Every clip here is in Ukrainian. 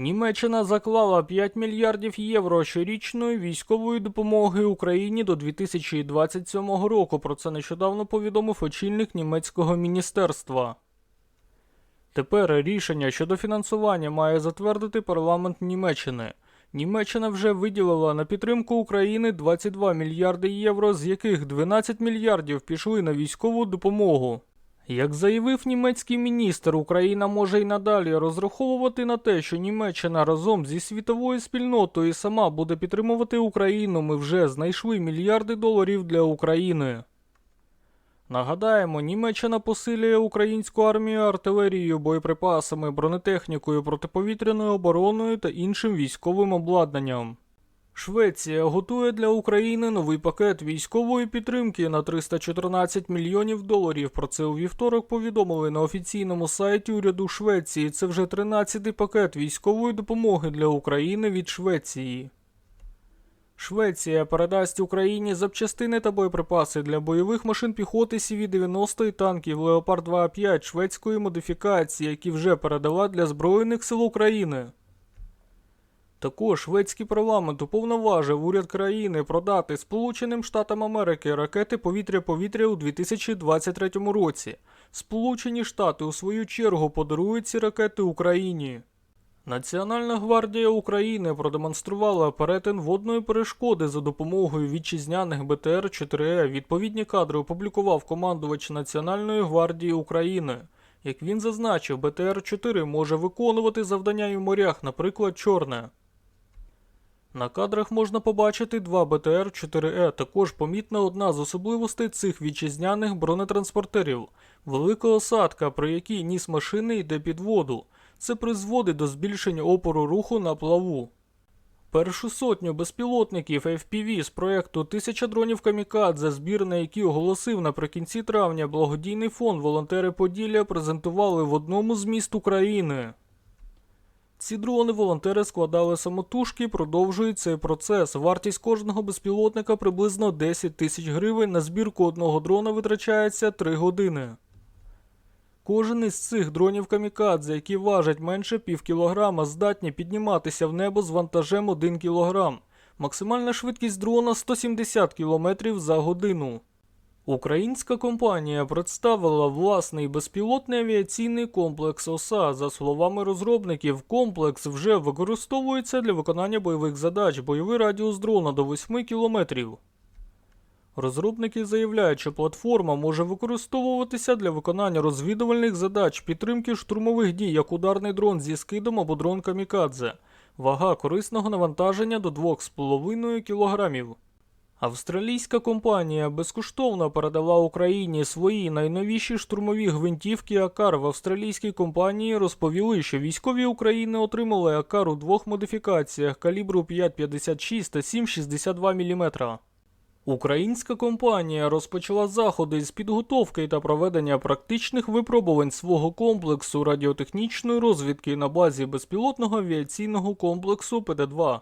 Німеччина заклала 5 мільярдів євро щорічної військової допомоги Україні до 2027 року. Про це нещодавно повідомив очільник німецького міністерства. Тепер рішення щодо фінансування має затвердити парламент Німеччини. Німеччина вже виділила на підтримку України 22 мільярди євро, з яких 12 мільярдів пішли на військову допомогу. Як заявив німецький міністр, Україна може й надалі розраховувати на те, що Німеччина разом зі світовою спільнотою сама буде підтримувати Україну. Ми вже знайшли мільярди доларів для України. Нагадаємо, Німеччина посилює українську армію артилерією, боєприпасами, бронетехнікою, протиповітряною обороною та іншим військовим обладнанням. Швеція готує для України новий пакет військової підтримки на 314 мільйонів доларів. Про це у вівторок повідомили на офіційному сайті уряду Швеції. Це вже 13-й пакет військової допомоги для України від Швеції. Швеція передасть Україні запчастини та боєприпаси для бойових машин піхоти CV-90 і танків Leopard 2A5 шведської модифікації, які вже передала для Збройних сил України. Також шведський парламент уповноважив уряд країни продати Сполученим Штатам Америки ракети повітря-повітря у 2023 році. Сполучені Штати у свою чергу подарують ці ракети Україні. Національна гвардія України продемонструвала перетин водної перешкоди за допомогою вітчизняних БТР-4Е. Відповідні кадри опублікував командувач Національної гвардії України. Як він зазначив, БТР-4 може виконувати завдання і в морях, наприклад, Чорне. На кадрах можна побачити два БТР-4Е. Також помітна одна з особливостей цих вітчизняних бронетранспортерів велика осадка, при якій ніс машини йде під воду. Це призводить до збільшення опору руху на плаву. Першу сотню безпілотників FPV з проєкту Тисяча дронів Камікадзе, збір на який оголосив наприкінці травня благодійний фонд Волонтери Поділля презентували в одному з міст України. Ці дрони волонтери складали самотужки, продовжують цей процес. Вартість кожного безпілотника приблизно 10 тисяч гривень. На збірку одного дрона витрачається 3 години. Кожен із цих дронів камікадзе, які важать менше пів кілограма, здатні підніматися в небо з вантажем 1 кілограм. Максимальна швидкість дрона 170 км за годину. Українська компанія представила власний безпілотний авіаційний комплекс ОСА. За словами розробників, комплекс вже використовується для виконання бойових задач, бойовий радіус дрона до 8 кілометрів. Розробники заявляють, що платформа може використовуватися для виконання розвідувальних задач, підтримки штурмових дій, як ударний дрон зі скидом або дрон камікадзе. Вага корисного навантаження до 2,5 кг. Австралійська компанія безкоштовно передала Україні свої найновіші штурмові гвинтівки Акар. В австралійській компанії розповіли, що військові України отримали Акар у двох модифікаціях калібру 5,56 та 7,62 мм. Українська компанія розпочала заходи з підготовки та проведення практичних випробувань свого комплексу радіотехнічної розвідки на базі безпілотного авіаційного комплексу ПД-2.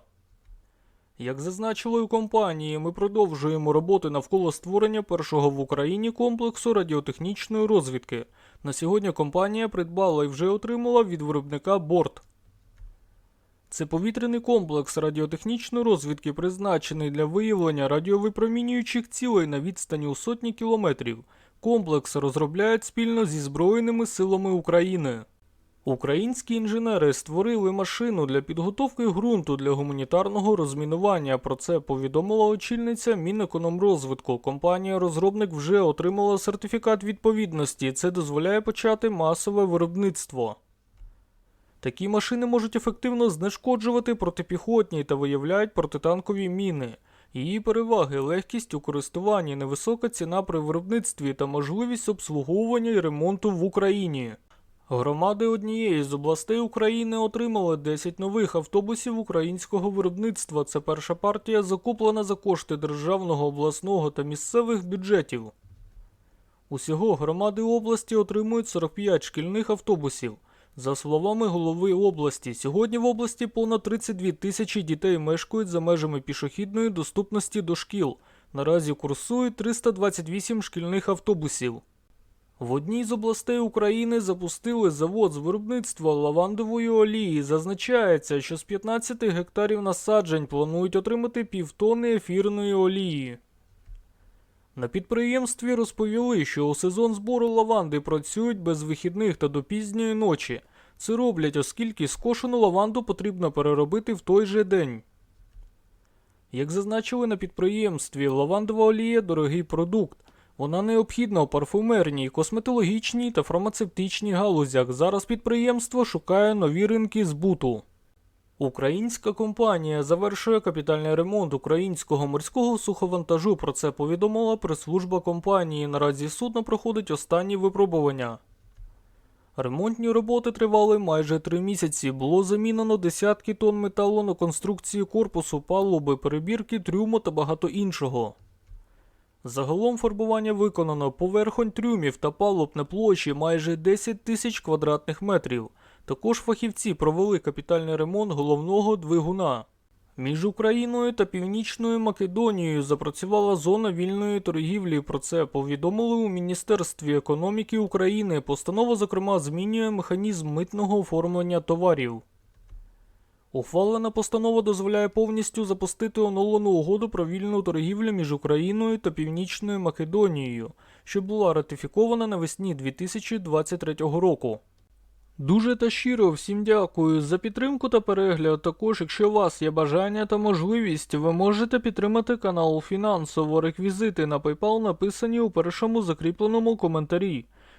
Як зазначили у компанії, ми продовжуємо роботи навколо створення першого в Україні комплексу радіотехнічної розвідки. На сьогодні компанія придбала і вже отримала від виробника борт. Це повітряний комплекс радіотехнічної розвідки, призначений для виявлення радіовипромінюючих цілей на відстані у сотні кілометрів. Комплекс розробляють спільно зі Збройними силами України. Українські інженери створили машину для підготовки ґрунту для гуманітарного розмінування. Про це повідомила очільниця Мінекономрозвитку. Компанія-розробник вже отримала сертифікат відповідності. Це дозволяє почати масове виробництво. Такі машини можуть ефективно знешкоджувати протипіхотні та виявляють протитанкові міни. Її переваги легкість у користуванні, невисока ціна при виробництві та можливість обслуговування і ремонту в Україні. Громади однієї з областей України отримали 10 нових автобусів українського виробництва. Це перша партія закуплена за кошти державного, обласного та місцевих бюджетів. Усього громади області отримують 45 шкільних автобусів. За словами голови області, сьогодні в області понад 32 тисячі дітей мешкають за межами пішохідної доступності до шкіл. Наразі курсують 328 шкільних автобусів. В одній з областей України запустили завод з виробництва лавандової олії. Зазначається, що з 15 гектарів насаджень планують отримати півтони ефірної олії. На підприємстві розповіли, що у сезон збору лаванди працюють без вихідних та до пізньої ночі. Це роблять, оскільки скошену лаванду потрібно переробити в той же день. Як зазначили на підприємстві, лавандова олія дорогий продукт. Вона необхідна у парфумерній, косметологічній та фармацевтичній галузях. Зараз підприємство шукає нові ринки збуту. Українська компанія завершує капітальний ремонт українського морського суховантажу. Про це повідомила прес-служба компанії. Наразі судно проходить останні випробування. Ремонтні роботи тривали майже три місяці. Було замінено десятки тонн металу на конструкції корпусу, палуби, перебірки, трюму та багато іншого. Загалом фарбування виконано поверхонь трюмів та палуб на площі майже 10 тисяч квадратних метрів. Також фахівці провели капітальний ремонт головного двигуна. Між Україною та Північною Македонією запрацювала зона вільної торгівлі. Про це повідомили у Міністерстві економіки України. Постанова, зокрема, змінює механізм митного оформлення товарів. Ухвалена постанова дозволяє повністю запустити оновлену угоду про вільну торгівлю між Україною та Північною Македонією, що була ратифікована навесні 2023 року. Дуже та щиро всім дякую за підтримку та перегляд. Також, якщо у вас є бажання та можливість, ви можете підтримати канал фінансово. Реквізити на PayPal написані у першому закріпленому коментарі.